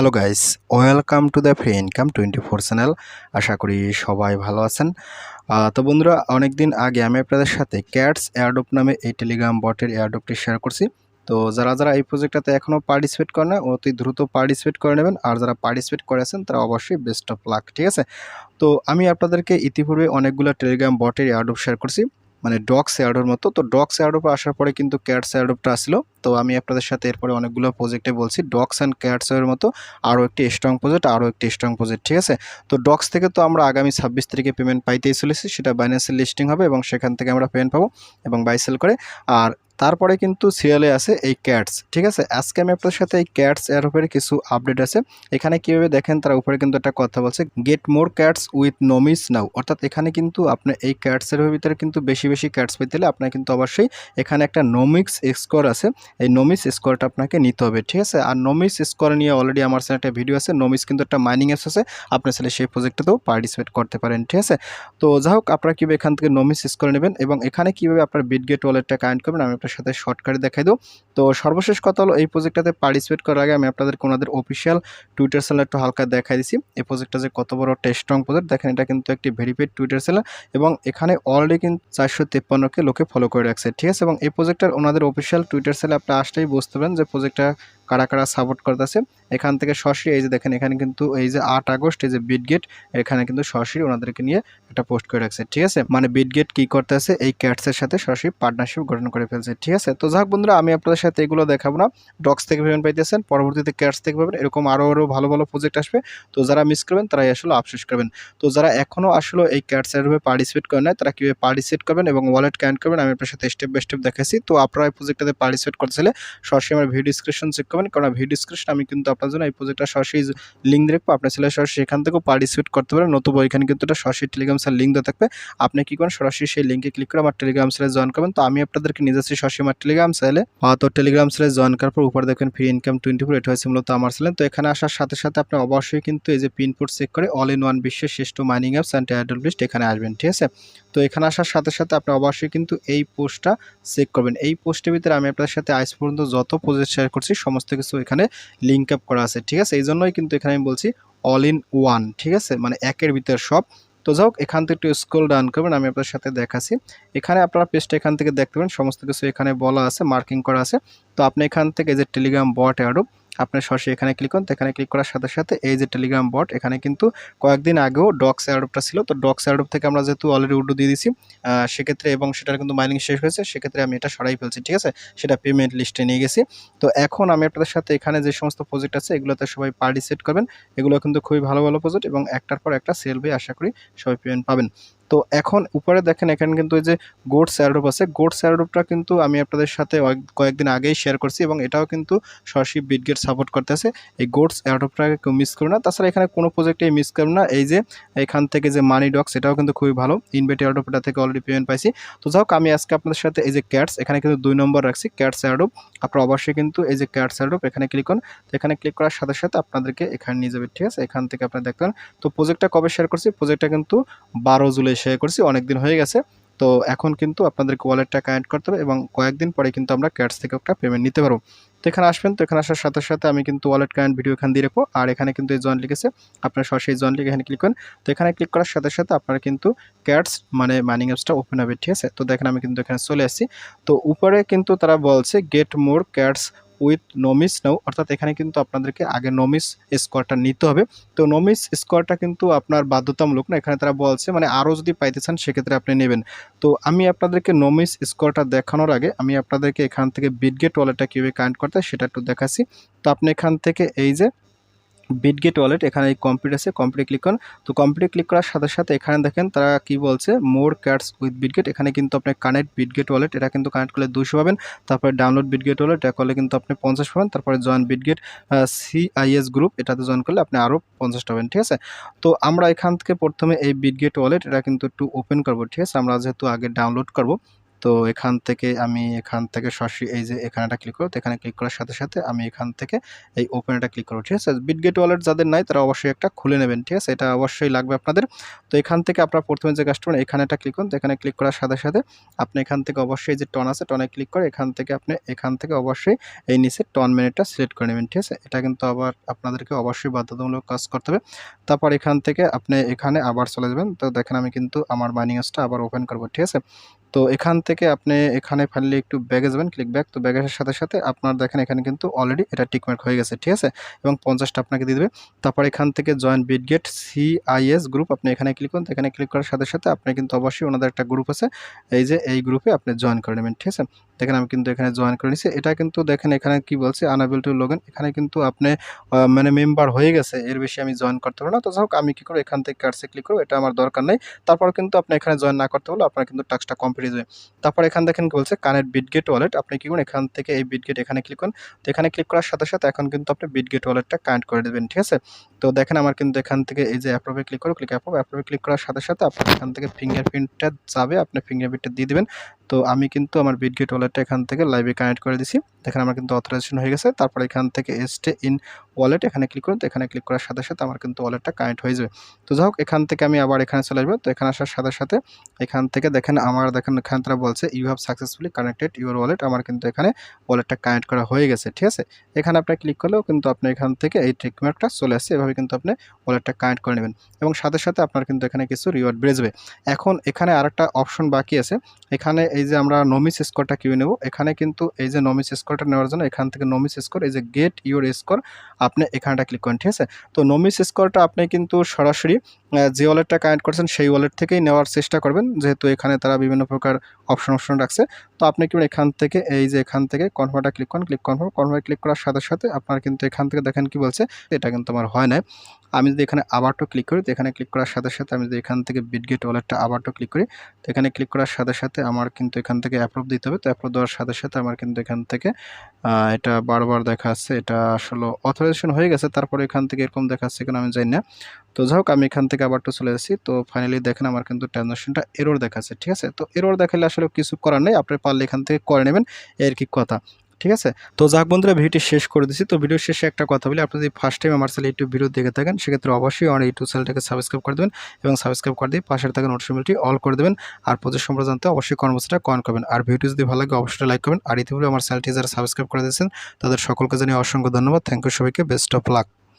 Hello guys welcome to the free income twenty four channel আশা করি সবাই ভালো আছেন। তো বন্ধুরা অনেক দিন আগে আমি আপনাদের সাথে ক্যাটস এয়ারডোপ নামে এই টেলিগ্রাম বটের এয়ারডোপটি শেয়ার করছি। তো যারা যারা এই প্রজেক্টটাতে এখনও পার্টিসিপেট করে না, অতি দ্রুত পার্টিসিপেট করে নেবেন। আর যারা পার্টিসিপেট করেছেন তারা অবশ্যই বেস্ট অফ লাক ঠিক আছে? তো আমি আপনাদেরকে ইতিপূর্বে অনেকগুলো টেলিগ্রাম বটের এয়ারডোপ শেয়ার করছি। মানে ডগস এয়ারডোর মতো। তো ডগস এয়ারডোপ আসার পরে কিন্তু ক্যাটস এয়ারডোপটা আসলো। তো আমি আপনাদের সাথে এরপরে অনেকগুলো প্রজেক্টে বলছি। ডগস অ্যান্ড ক্যাটসের মতো আরও একটি স্ট্রং প্রজেক্ট আরও একটি স্ট্রং প্রজেক্ট ঠিক আছে? তো ডক্স থেকে তো আমরা আগামী ছাব্বিশ তারিখে পেমেন্ট পাইতেই চলেছি। সেটা বাইন্যান্সের লিস্টিং হবে এবং সেখান থেকে আমরা পেমেন্ট পাবো এবং বাইসেল করে। আর তারপরে কিন্তু সিরিয়ালে আছে এই ক্যাটস ঠিক আছে? আজকে আমি আপনাদের সাথে এই ক্যাটস এর উপরে কিছু আপডেট আছে। এখানে কীভাবে দেখেন তার উপরে কিন্তু একটা কথা বলছে get more cats with nomis now অর্থাৎ এখানে কিন্তু আপনি এই ক্যাটসের ভিতরে কিন্তু বেশি বেশি ক্যাটস পেতে হলে আপনার কিন্তু অবশ্যই এখানে একটা নমিক্স স্কোর আছে। এই নমিস স্কোরটা আপনাকে নিতে হবে, ঠিক আছে? আর নমিস স্কোর নিয়ে অলরেডি আমার সাথে একটা ভিডিও আছে নমিস কিন্তু একটা মাইনিং অ্যাপস আছে আপনি চাইলে সেই প্রজেক্টটাতেও পার্টিসিপেট করতে পারেন, ঠিক আছে? তো যাই হোক, আপনারা কীভাবে এখান থেকে নমিস স্কোর নেবেন এবং এখানে কীভাবে আপনার বিটগেট ওয়ালেটটা কানেক্ট করবেন, আমি আপনার সাথে শর্টকাটে দেখাই দেবো। তো সর্বশেষ কথা হলো, এই প্রজেক্টটাতে পার্টিসিপেট করার আগে আমি আপনাদেরকে ওনাদের অফিসিয়াল টুইটার চ্যানেল একটু হালকা দেখাই দিছি। এই প্রজেক্টটা যে কত বড় একটা স্ট্রং প্রজেক্ট দেখেন এটা কিন্তু একটি ভেরিফাইড টুইটার চ্যানেল এবং এখানে অলরেডি কিন্তু চারশো তেপ্পান্নকে লোকে ফলো করে রাখছে, ঠিক আছে? এবং এই প্রজেক্টটার ওনাদের অফিসিয়াল টুইটার আপনি আসলেই বুঝতে পারেন যে প্রজেক্টটা কারা কারা সাপোর্ট করতেছে, এখান থেকে সরাসরি এই যে দেখেন, এখানে কিন্তু এই যে আট আগস্ট, এই যে বিটগেট এখানে কিন্তু সরাসরি ওনাদেরকে নিয়ে একটা পোস্ট করে রাখছে, ঠিক আছে? মানে বিটগেট কি করতেছে, এই ক্যাটসের সাথে সরাসরি পার্টনারশিপ গঠন করে ফেলছে, ঠিক আছে? তো যাক বন্ধুরা, আমি আপনাদের সাথে এগুলো দেখাবো না। ডক্স থেকে পেমেন্ট পাইতেছেন, পরবর্তীতে ক্যাটস থেকে পাবেন এরকম আরও আরও ভালো ভালো প্রজেক্ট আসবে। তো যারা মিস করবেন, তারাই আসলে আফসোস করবেন। তো যারা এখনও আসলে এই ক্যাটসের রূপে পার্টিসিপেট করেন না তারা কীভাবে পার্টিসিপেট করবেন এবং ওয়ালেট কানেক্ট করবেন, আমি আপনার সাথে স্টেপ বাই স্টেপ দেখাচ্ছি। তো আপনারা এই প্রজেক্টটাতে পার্টিসিপেট করতে চাইলে সরাসরি আমার ভিডিও ডিসক্রিপশন চেক করবেন। কারণ ভিডিও ডিসক্রিপশন আমি কিন্তু আপনার জন্য এই প্রজেক্টটা সরাসরি লিঙ্ক দেখব আপনার ছেলে সরাসরি সেখান থেকেও পার্টিসিপেট করতে পারেন। নতুবা এখানে কিন্তু একটা সরাসরি টেলিগ্রাম স্যার লিঙ্ক দেওয়া থাকবে। আপনি কী করেন? সরাসরি সেই লিঙ্কে ক্লিক করে আমার টেলিগ্রাম স্যারে জয়েন করবেন। তো আমি আপনাদেরকে নিয়ে যাচ্ছি সরাসরি আমার টেলিগ্রাম স্যালে তো টেলিগ্রাম স্যালে জয়েন করার পর উপরে দেখেন ফ্রি ইনকাম টোয়েন্টি ফোর এটা হচ্ছে মূলত আমার চ্যানেল তো এখানে আসার সাথে সাথে আপনি অবশ্যই কিন্তু এই যে পিনপোর্ট চেক করে অল ইন ওয়ান বিশ্বের শ্রেষ্ঠ মাইনিং অ্যাপস অ্যান্ড এয়ারডেল লিস্ট এখানে আসবেন, ঠিক আছে? তো এখানে আসার সাথে সাথে আপনি অবশ্যই কিন্তু এই পোস্টটা চেক করবেন। এই পোস্টের ভিতরে আমি আপনাদের সাথে আজ পর্যন্ত যত প্রজেক্ট শেয়ার করছি, সমস্ত কিছু এখানে লিঙ্ক আপ করা আছে, ঠিক আছে? এই জন্যই কিন্তু এখানে আমি বলছি অল ইন ওয়ান ঠিক আছে? মানে একের ভিতরে সব। তো যাই হোক, এখান থেকে একটু স্কুল ডান করবেন, আমি আপনার সাথে দেখাচ্ছি। এখানে আপনারা পেজটা এখান থেকে দেখতে পাবেন সমস্ত কিছু এখানে বলা আছে মার্কিং করা আছে। তো আপনি এখান থেকে যে টেলিগ্রাম বট অ্যাডোপ আপনার সরাসরি এখানে ক্লিক করুন তো এখানে ক্লিক করার সাথে সাথে এই যে টেলিগ্রাম বট এখানে কিন্তু কয়েকদিন আগেও ডক্স অ্যাডোপটা ছিল। তো ডক্স অ্যাডোপ থেকে আমরা যেহেতু অলরেডি উড্ডু দিয়ে আহ, সেক্ষেত্রে এবং সেটার কিন্তু মাইনিং শেষ হয়েছে সেক্ষেত্রে আমি এটা সরাই ফেলছি ঠিক আছে? সেটা পেমেন্ট লিস্টে নিয়ে গেছি। তো এখন আমি আপনাদের সাথে এখানে যে সমস্ত প্রজেক্ট আছে এগুলোতে সবাই পার্টিসিপেট করবেন। এগুলো কিন্তু খুবই ভালো ভালো প্রজেক্ট এবং একটার পর একটা সেল হয়ে আশা করি সবাই পেমেন্ট পাবেন। তো এখন উপরে দেখেন, এখানে কিন্তু এই যে গোডস অ্যারোপ আছে। গোডস অ্যারোপটা কিন্তু আমি আপনাদের সাথে কয়েকদিন আগেই শেয়ার করছি এবং এটাও কিন্তু সরাসরি বিটগেট সাপোর্ট করতেছে। এই গোডস অ্যারোপটাকে কেউ মিস করবে না। তাছাড়া এখানে কোনো প্রজেক্টেই মিস করবে না। এই যে এখান থেকে যে মানি ডক্স এটাও কিন্তু খুবই ভালো। ইনভেট অ্যারোপটা থেকে অলরেডি পেমেন্ট পাইছি। তো যাই হোক, আমি আজকে আপনাদের সাথে এই যে ক্যাটস এখানে কিন্তু দুই নম্বর রাখছি। ক্যাটস অ্যারোপ আপনারা অবশ্যই কিন্তু এই যে ক্যাটস অ্যারোপ এখানে ক্লিক করুন। তো এখানে ক্লিক করার সাথে সাথে আপনাদেরকে এখানে নিয়ে যাবে, ঠিক আছে? এখান থেকে আপনারা দেখবেন তো প্রজেক্টটা কবে শেয়ার করছি? প্রজেক্টটা কিন্তু বারো জুলাই শেয়ার করছি অনেক দিন হয়ে গেছে। তো এখন কিন্তু আপনাদেরকে ওয়ালেটটা কানেক্ট করতে হবে এবং কয়েকদিন পরে কিন্তু আমরা ক্যাটস থেকে একটা পেমেন্ট নিতে পারব। তো এখানে আসবেন, তো এখানে আসার সাথে সাথে আমি কিন্তু ওয়ালেট কানেক্ট ভিডিও এখানে দিয়ে রাখব। আর এখানে কিন্তু এই জয়েন লিখেছে, আপনার সরাসরি জয়েন লিখে এখানে ক্লিক করেন। তো এখানে ক্লিক করার সাথে সাথে আপনারা কিন্তু ক্যাটস মানে মাইনিং অ্যাপসটা ওপেন হবে, ঠিক আছে? তো দেখেন আমি কিন্তু এখানে চলে আসছি। তো উপরে কিন্তু তারা বলছে get more cats with nomis now অর্থাৎ এখানে কিন্তু আপনাদেরকে আগে নমিস স্কোয়ারটা নিতে হবে। তো নমিস স্কোয়ারটা কিন্তু আপনার বাধ্যতামূলক না, এখানে তারা বলছে মানে আরও যদি পাইতে চান, সেক্ষেত্রে আপনি নেবেন। তো আমি আপনাদেরকে নমিস স্কোয়ারটা দেখানোর আগে, আমি আপনাদেরকে এখান থেকে বিটগেট ওয়ালেটটা কীভাবে কানেক্ট করতে সেটা একটু দেখাচ্ছি। তো আপনি এখান থেকে এই যে বিটগেট ওয়ালেট এখানে এই কমপ্লিট আছে কমপ্লিট ক্লিক করুন। তো কমপ্লিট ক্লিক করার সাথে সাথে এখানে দেখেন তারা কি বলছে মোর ক্যাটস উইথ বিটগেট এখানে কিন্তু আপনি কানেক্ট বিটগেট ওয়ালেট এটা কিন্তু কানেক্ট করলে দুশো পাবেন। তারপরে ডাউনলোড বিটগেট ওয়ালেট এটা করলে কিন্তু আপনি পঞ্চাশ পাবেন। তারপরে জয়েন বিটগেট সিআইএস গ্রুপ এটাতে জয়েন করলে আপনি আরও পঞ্চাশ পাবেন, ঠিক আছে? তো আমরা এখান থেকে প্রথমে এই বিটগেট ওয়ালেট এটা কিন্তু একটু ওপেন করব, ঠিক আছে? আমরা যেহেতু আগে ডাউনলোড করব তো এখান থেকে আমি এখান থেকে সরাসরি এই যে এখানে একটা ক্লিক করব তো এখানে ক্লিক করার সাথে সাথে আমি এখান থেকে এই ওপেন এটা ক্লিক করব, ঠিক আছে? বিটগেট ওয়ালেট যাদের নাই তারা অবশ্যই একটা খুলে নেবেন, ঠিক আছে? এটা অবশ্যই লাগবে আপনাদের। তো এখান থেকে আপনার প্রথমে যে করবেন, এখানে একটা ক্লিক করুন, তো এখানে ক্লিক করার সাথে সাথে আপনি এখান থেকে অবশ্যই যে টন আছে টনে ক্লিক করে এখান থেকে আপনি এখান থেকে অবশ্যই এই নিচে টন মিনিটটা সিলেক্ট করে নেবেন, ঠিক আছে? এটা কিন্তু আবার আপনাদেরকে অবশ্যই বাধ্যতামূলক কাজ করতে হবে। তারপর এখান থেকে আপনি এখানে আবার চলে যাবেন। তো দেখেন আমি কিন্তু আমার মাইনিংসটা আবার ওপেন করব, ঠিক আছে? তো এখান থেকে আপনি এখানে ফাইনালি একটু ব্যাগে যাবেন ক্লিক ব্যাক তো ব্যাগের সাথে সাথে আপনার দেখেন এখানে কিন্তু অলরেডি এটা টিকমার্ক হয়ে গেছে, ঠিক আছে? এবং পঞ্চাশটা আপনাকে দিয়ে দেবে। তারপর এখান থেকে জয়েন বিটগেট সিআইএস গ্রুপ আপনি এখানে ক্লিক করুন এখানে ক্লিক করার সাথে সাথে আপনি কিন্তু অবশ্যই ওনাদের একটা গ্রুপ আছে। এই যে এই গ্রুপে আপনি জয়েন করে নেবেন, ঠিক আছে? দেখেন আমি কিন্তু এখানে জয়েন করে নিচ্ছি এটা কিন্তু দেখেন এখানে কি বলছে? আনাবেল টু লগন এখানে কিন্তু আপনি মানে মেম্বার হয়ে গেছে। এর বেশি আমি জয়েন করতে পারব না। তো যাই হোক, আমি কি করব? এখান থেকে কার্ডসে ক্লিক করব। এটা আমার দরকার নেই। তারপর কিন্তু আপনি এখানে জয়েন না করতে হলে আপনার কিন্তু টাস্কটা কমপ্লিট হয়ে যাবে। তারপর এখান দেখেন কি বলছে? কানেক্ট বিটগেট ওয়ালেট আপনি কি করুন এখান থেকে এই বিটগেট এখানে ক্লিক করুন। তো এখানে ক্লিক করার সাথে সাথে এখন কিন্তু আপনি বিটগেট ওয়ালেটটা কানেক্ট করে দেবেন। ঠিক আছে? তো দেখেন আমার কিন্তু এখান থেকে এই যে অ্যাপ্রুভে ক্লিক করো ক্লিক অ্যাপ্রুভে ক্লিক করার সাথে সাথে আপনি এখান থেকে ফিঙ্গারপ্রিন্টটা যাবে। আপনি ফিঙ্গারপ্রিন্টটা দিয়ে দিবেন। তো আমি কিন্তু আমার বিটগেট ওয়ালেটটা এখান থেকে লাইভে কানেক্ট করে দিছি। দেখেন আমার কিন্তু অথরাইজেশন হয়ে গেছে। তারপর এখান থেকে এসটে ইন ওয়ালেট এখানে ক্লিক করুন। তো এখানে ক্লিক করার সাথে সাথে আমার কিন্তু ওয়ালেটটা কানেক্ট হয়ে যাবে। তো যাই হোক, এখান থেকে আমি আবার এখানে চলে আসব। তো এখানে আসার সাথে সাথে এখান থেকে দেখেন আমার, দেখেন এখানে তারা বলছে you have successfully connected your wallet আমার কিন্তু এখানে ওয়ালেটটা কানেক্ট করা হয়ে গেছে, ঠিক আছে? এখানে আপনি ক্লিক করলেও কিন্তু আপনি এখান থেকে এই ট্রিকমার্কটা চলে আসছে। এভাবে কিন্তু আপনি ওয়ালেটটা কানেক্ট করে নেবেন। এবং সাথে সাথে আপনার কিন্তু এখানে কিছু রিওয়ার্ড বেড়ে যাবে। এখন এখানে আরেকটা অপশন বাকি আছে। এখানে যে আমরা নমিস স্কোরটা কিনে নেব, এখানে কিন্তু এই যে নমিস স্কোরটা নেওয়ার জন্য এখান থেকে নমিস স্কোর এই যে গেট ইউর স্কোর আপনি এখানটা ক্লিক করেন, ঠিক আছে? তো নমিস স্কোরটা আপনি কিন্তু সরাসরি যে ওয়ালেটটা কানেক্ট করছেন, সেই ওয়ালেট থেকেই নেওয়ার চেষ্টা করবেন, যেহেতু এখানে তারা বিভিন্ন প্রকার অপশন অপশন রাখছে। তো আপনি কি এখান থেকে, এই যে এখান থেকে কনফার্মটা ক্লিক করেন ক্লিক কনফার্ম কনফার্মে ক্লিক করার সাথে সাথে আপনার কিন্তু এখান থেকে দেখেন কি বলছে, এটা কিন্তু আমার হয় না আমি যদি এখানে আবারও ক্লিক করি, তো এখানে ক্লিক করার সাথে সাথে আমি যদি এখান থেকে বিটগেট ওয়ালেটটা আবারও ক্লিক করি, তো এখানে ক্লিক করার সাথে সাথে আমার কিন্তু এখান থেকে অ্যাপ্রুভ দিতে হবে। তো অ্যাপ্রুভ দেওয়ার সাথে সাথে আমার কিন্তু এখান থেকে এটা বারবার দেখা যাচ্ছে এটা আসলে অথরাইজেশন হয়ে গেছে, তারপরে এখান থেকে এরকম দেখাচ্ছে কেন আমি জানি না। তো যাই হোক, আমি এখান থেকে আবার একটু চলে এসেছি তো ফাইনালি দেখেন আমার কিন্তু ট্রানজাকশনটা এরর দেখাচ্ছে, ঠিক আছে? তো এরর দেখালে আসলে কিছু করার নেই, আপনি পারলে এখান থেকে করে নেবেন এর কি কথা, ঠিক আছে? তো যাক বন্ধুরা ভিডিওটি শেষ করে দিচ্ছি তো ভিডিও শেষে একটা কথা বলি, আপনি যদি ফার্স্ট টাইম আমার চ্যানেল ইউটিউব ভিডিও দেখে থাকেন, সেক্ষেত্রে অবশ্যই আমার ইউটিউব চ্যানেলটাকে সাবস্ক্রাইব করে দেবেন এবং সাবস্ক্রাইব করে দিয়ে পাশের থাকা নোটিফিকেশনটি অল করে দেবেন। আর প্রচুর সম্পর্কে জানতে অবশ্যই কর্মসূচিটা কমেন্ট করবেন। আর ভিডিও যদি ভালো লাগে, অবশ্যই লাইক করবেন। আর ইতিপূর্বে আমার চ্যানেলটি যারা সাবস্ক্রাইব করে দিয়েছেন, তাদের সকলকে জানিয়ে অসংখ্য ধন্যবাদ। থ্যাংক ইউ সবাইকে। Best of luck